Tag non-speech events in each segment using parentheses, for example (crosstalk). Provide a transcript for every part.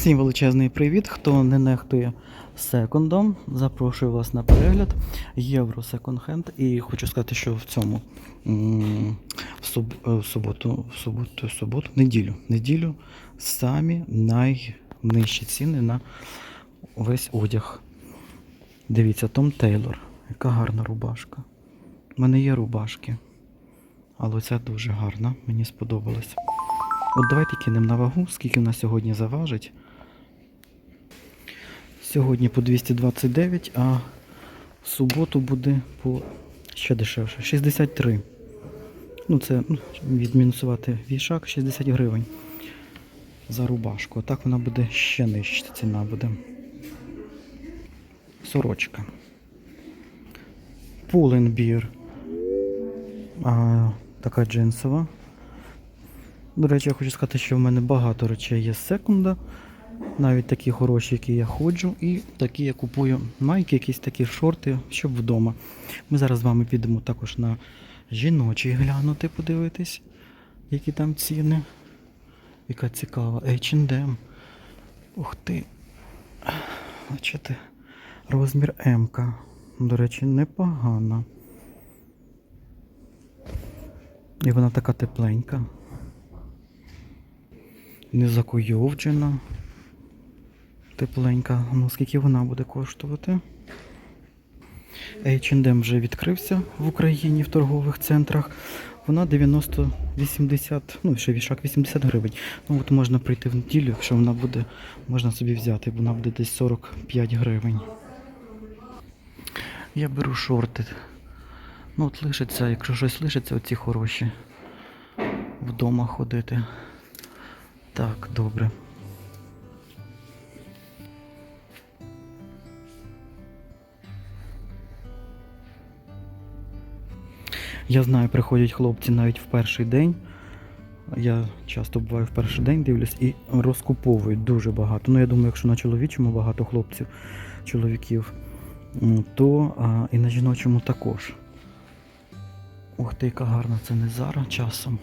Всім величезний привіт. Хто не нехтує секондом, запрошую вас на перегляд Євро секонд-хенд. І хочу сказати, що в цьому в суб- е, в суботу, в суботу, в суботу, неділю, неділю самі найнижчі ціни на весь одяг. Дивіться, Том Тейлор. Яка гарна рубашка. У мене є рубашки, але ця дуже гарна, мені сподобалось. От давайте кинемо на вагу, скільки вона сьогодні заважить. Сьогодні по 229, а в суботу буде по ще дешевше. 63. Ну, це ну, відмінусувати вішак 60 гривень за рубашку. Так вона буде ще нижча ціна буде. Сорочка. Пуленбір. Така джинсова. До речі, я хочу сказати, що в мене багато речей є секунда. Навіть такі хороші, які я ходжу, і такі я купую майки, якісь такі шорти, щоб вдома. Ми зараз з вами підемо також на жіночий глянути, подивитись, які там ціни. Яка цікава. H&M. Ух ти. Бачите, розмір М. -ка. До речі, непогана. І вона така тепленька. Не закуйовджена. Тепленька. Ну, скільки вона буде коштувати? H&M вже відкрився в Україні в торгових центрах. Вона 90-80, ну ще вішак 80 гривень. Ну от можна прийти в неділю, якщо вона буде, можна собі взяти, вона буде десь 45 гривень. Я беру шорти. Ну от лишиться, якщо щось лишиться, оці хороші. Вдома ходити. Так, добре. Я знаю, приходять хлопці навіть в перший день. Я часто буваю в перший день, дивлюсь і розкуповують дуже багато. Ну, я думаю, якщо на чоловічому багато хлопців, чоловіків, то а, і на жіночому також. Ух ти, яка гарна, це не зараз часом.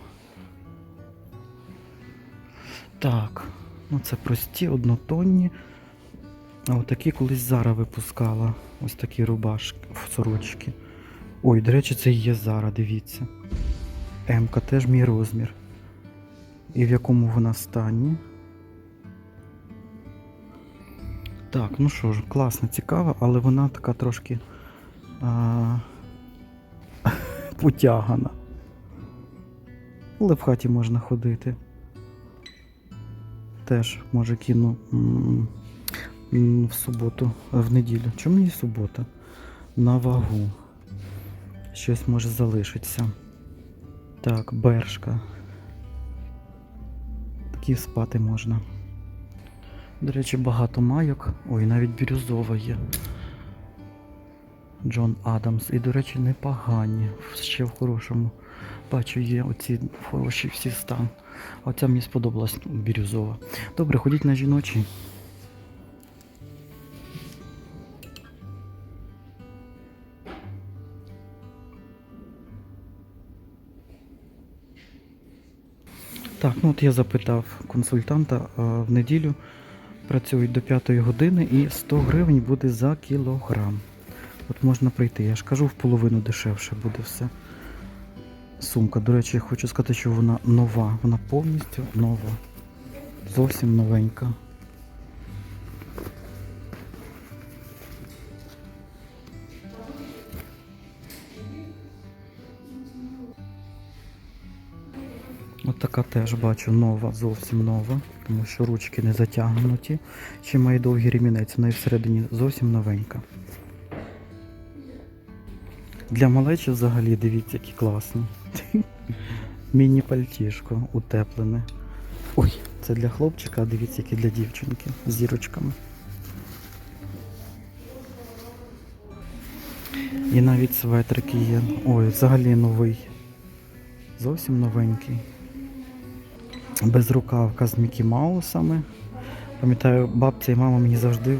Так, ну це прості, однотонні. А отакі колись Зара випускала. Ось такі рубашки, сорочки. Ой, до речі, це і є Зара, дивіться. М-ка теж мій розмір. І в якому вона стані. Так, ну що ж, класна, цікава, але вона така трошки а... (laughs) потягана. Але в хаті можна ходити. Теж може кину в суботу, в неділю. Чому мені субота? На вагу. Щось може залишитися. Так, бершка. Такі спати можна. До речі, багато майок. Ой, навіть бірюзова є. Джон Адамс. І, до речі, непогані. Ще в хорошому. Бачу, є оці хороші всі стан. Оця мені сподобалась ну, бірюзова. Добре, ходіть на жіночий. Так, ну от я запитав консультанта в неділю працюють до 5 години і 100 гривень буде за кілограм. От можна прийти. Я ж кажу, в половину дешевше буде все. Сумка, до речі, я хочу сказати, що вона нова. Вона повністю нова. Зовсім новенька. Така теж бачу нова, зовсім нова, тому що ручки не затягнуті. Ще має довгий ремінець, вона і всередині зовсім новенька. Для малечі взагалі дивіться, які класні. (laughs) Міні-пальтішко утеплене. Ой, це для хлопчика, а дивіться, які для дівчинки з зірочками. І навіть светрики є. Ой, взагалі новий. Зовсім новенький. Безрукавка з Мікі Маусами. Пам'ятаю, бабця і мама мені завжди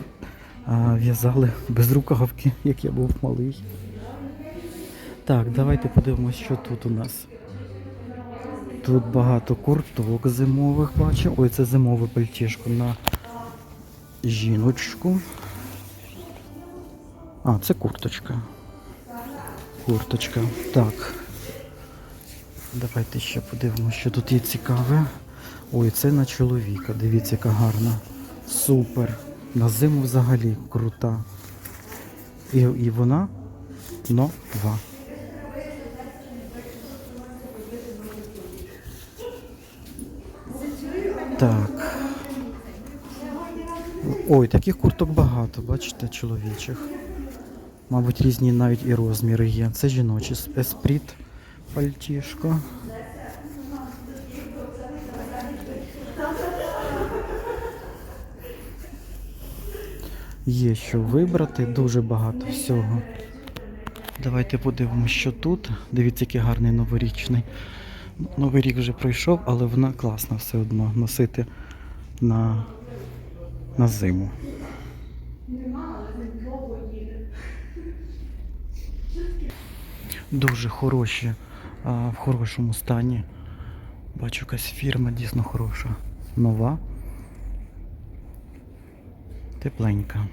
в'язали безрукавки, як я був малий. Так, давайте подивимось, що тут у нас. Тут багато курток зимових бачу. Ой, це зимове пальтішко на жіночку. А, це курточка. Курточка. Так. Давайте ще подивимося, що тут є цікаве. Ой, це на чоловіка. Дивіться, яка гарна. Супер. На зиму взагалі крута. І, і вона нова. Так. Ой, таких курток багато, бачите, чоловічих. Мабуть, різні навіть і розміри є. Це жіночі еспріт, пальтішко. Є що вибрати, дуже багато всього. Давайте подивимося, що тут. Дивіться, який гарний новорічний. Новий рік вже пройшов, але вона класна все одно носити на, на зиму. Дуже хороші, а, в хорошому стані. Бачу, якась фірма дійсно хороша. Нова. Тепленька.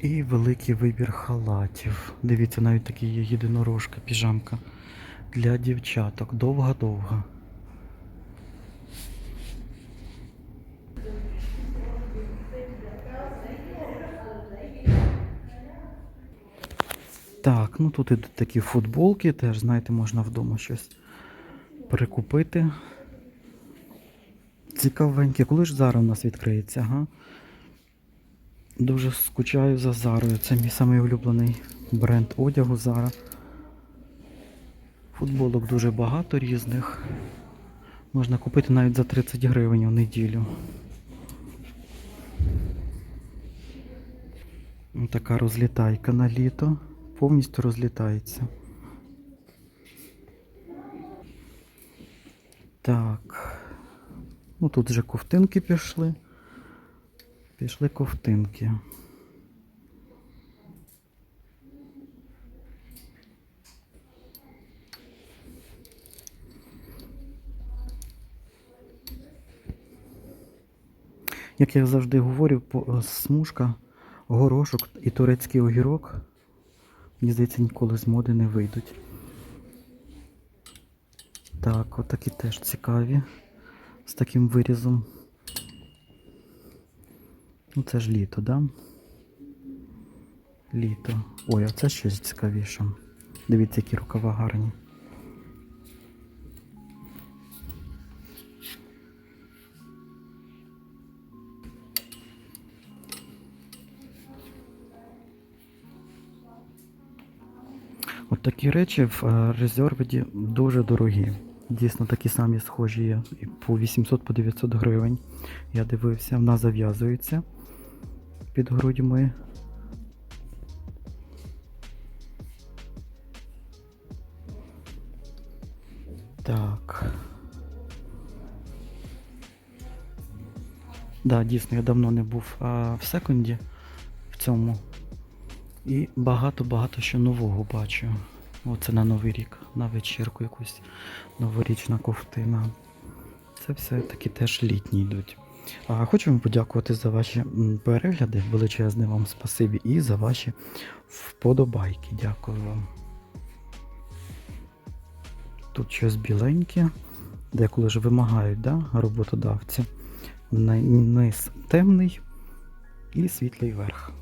І великий вибір халатів. Дивіться, навіть такі є єдинорожка, піжамка для дівчаток. Довга-довга. Так, ну тут ідуть такі футболки, теж, знаєте, можна вдома щось прикупити. Цікавеньке. Коли ж Зара у нас відкриється, ага? Дуже скучаю за Зарою. Це мій самий улюблений бренд одягу Зара. Футболок дуже багато різних. Можна купити навіть за 30 гривень у неділю. Така розлітайка на літо. Повністю розлітається. Так. Ну тут вже ковтинки пішли. Пішли ковтинки. Як я завжди говорю, е, смужка, горошок і турецький огірок, мені здається, ніколи з моди не вийдуть. Так, отакі теж цікаві. З таким вирізом. Ну це ж літо, да? Літо. Ой, а це ще цікавіше. Дивіться, які рукава гарні. От такі речі в е, резервіді дуже дорогі. Дійсно такі самі схожі є і по 800 по 900 гривень. Я дивився, вона зав'язується під грудьми. Так. Да, дійсно, я давно не був а, в секунді в цьому. І багато-багато що нового бачу. Оце на Новий рік, на вечірку якусь новорічна ковтина. Це все таки теж літні йдуть. А хочу вам подякувати за ваші перегляди. Величезне вам спасибі і за ваші вподобайки. Дякую вам. Тут щось біленьке, деколи ж вимагають да, роботодавці. Низ темний і світлий верх.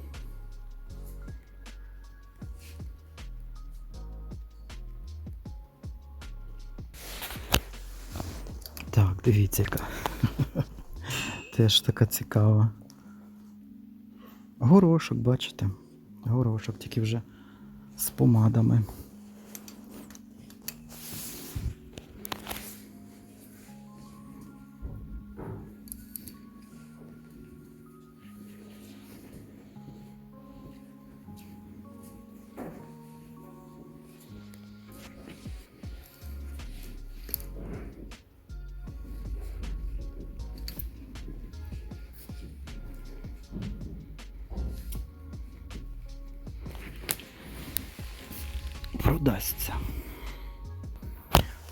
Дивіться яка. (laughs) Теж така цікава. Горошок, бачите? Горошок, тільки вже з помадами. Продасться.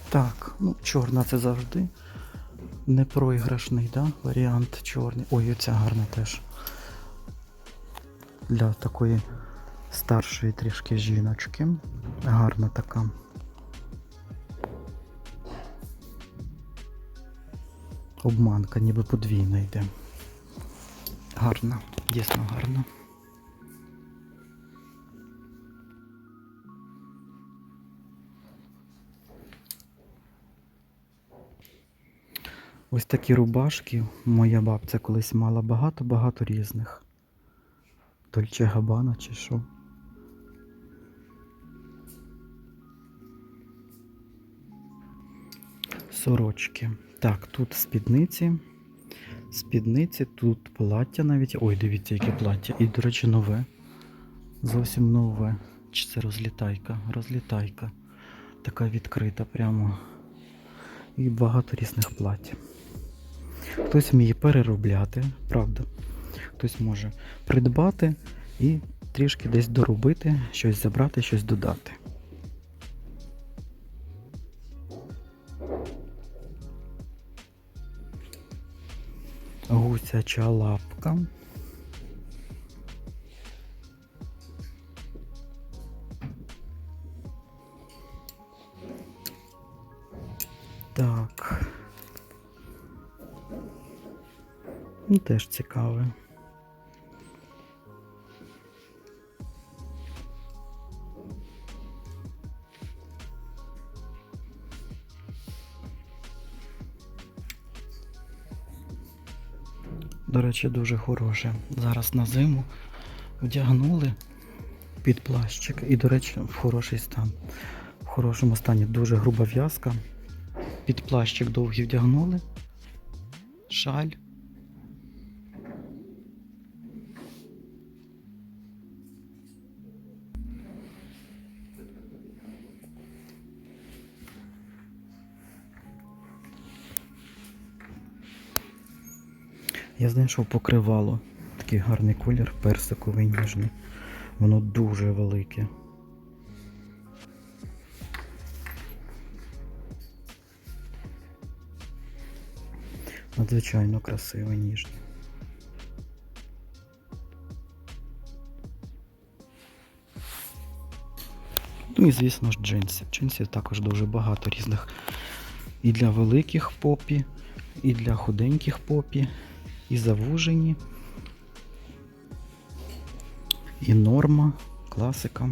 Так, ну, чорна це завжди Непроіграшний, да? Варіант чорний. Ой, оця гарна теж. Для такої старшої трішки жіночки. Гарна така. Обманка, ніби подвійна йде. Гарна, дійсно гарна. Ось такі рубашки. Моя бабця колись мала багато-багато різних. Дольче Габана чи що. Сорочки. Так, тут спідниці. Спідниці, тут плаття навіть. Ой, дивіться, яке плаття. І, до речі, нове. Зовсім нове. Чи це розлітайка? Розлітайка. Така відкрита прямо. І багато різних плать. Хтось вміє переробляти, правда. Хтось може придбати і трішки десь доробити, щось забрати, щось додати. Гусяча лапка. Так. Ну, теж цікаве. До речі, дуже хороше. Зараз на зиму вдягнули під плащик. І, до речі, в хороший стан. В хорошому стані дуже груба в'язка. Під плащик довгий вдягнули. Шаль. Я знайшов покривало. Такий гарний колір, персиковий ніжний. Воно дуже велике. Надзвичайно красиве, ніжне. Ну і звісно ж джинси. Джинсів також дуже багато різних. І для великих попі, і для худеньких попі, і завужені, і норма, класика.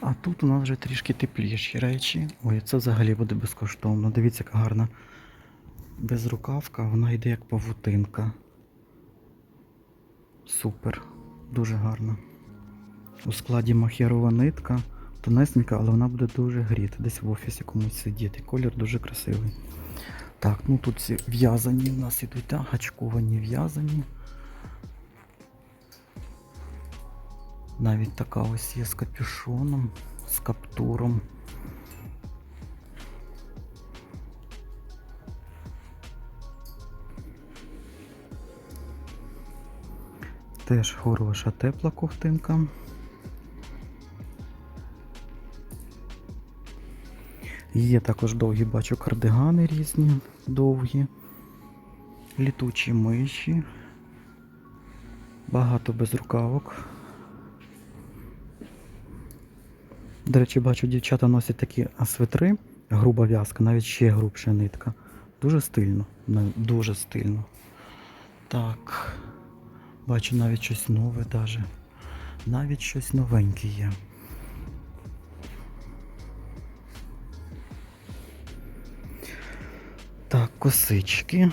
А тут у нас вже трішки тепліші речі. Ой, це взагалі буде безкоштовно. Дивіться, яка гарна безрукавка, вона йде як павутинка. Супер, дуже гарна. У складі махерова нитка, тонесенька, але вона буде дуже гріти. Десь в офісі комусь сидіти. Колір дуже красивий. Так, ну тут ці в'язані в нас ідуть, так, гачковані в'язані. Навіть така ось є з капюшоном, з каптуром. Теж хороша тепла ковтинка. Є також довгі, бачу, кардигани різні, довгі, літучі миші, багато безрукавок. До речі, бачу, дівчата носять такі свитри, груба в'язка, навіть ще грубша нитка. Дуже стильно, дуже стильно. Так. Бачу навіть щось нове даже. Навіть щось новеньке є. Так, косички.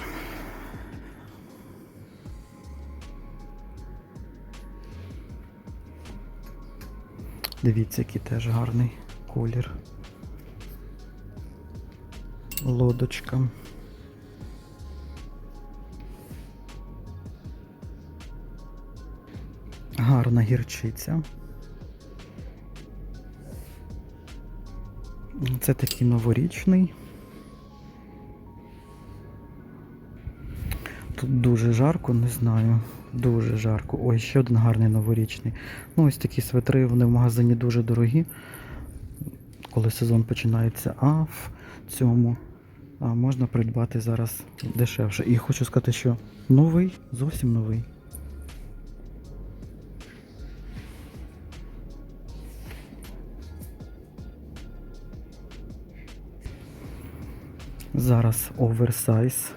Дивіться, який теж гарний колір. Лодочка. Гарна гірчиця. Це такий новорічний. Тут дуже жарко, не знаю. Дуже жарко. Ой, ще один гарний новорічний. Ну, ось такі светри, вони в магазині дуже дорогі, коли сезон починається. А в цьому а, можна придбати зараз дешевше. І хочу сказати, що новий, зовсім новий. Зараз оверсайз.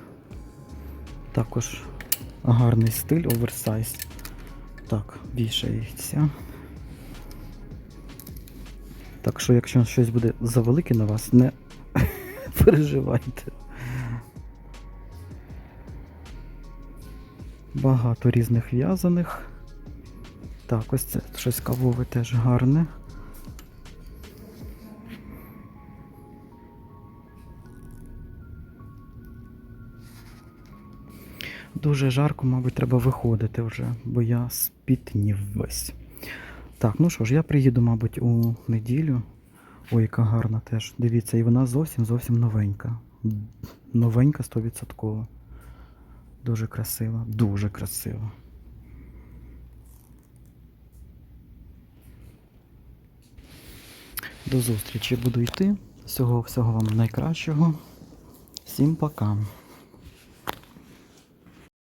Також гарний стиль оверсайз. Так, вішається. Так що, якщо щось буде завелике на вас, не (laughs) переживайте. Багато різних в'язаних. Так, ось це щось кавове теж гарне. Дуже жарко, мабуть, треба виходити вже, бо я спітнів весь. Так, ну що ж, я приїду, мабуть, у неділю. Ой, яка гарна теж. Дивіться, і вона зовсім зовсім новенька. Новенька 100%. Дуже красива, дуже красива. До зустрічі буду йти. Всього всього вам найкращого. Всім пока.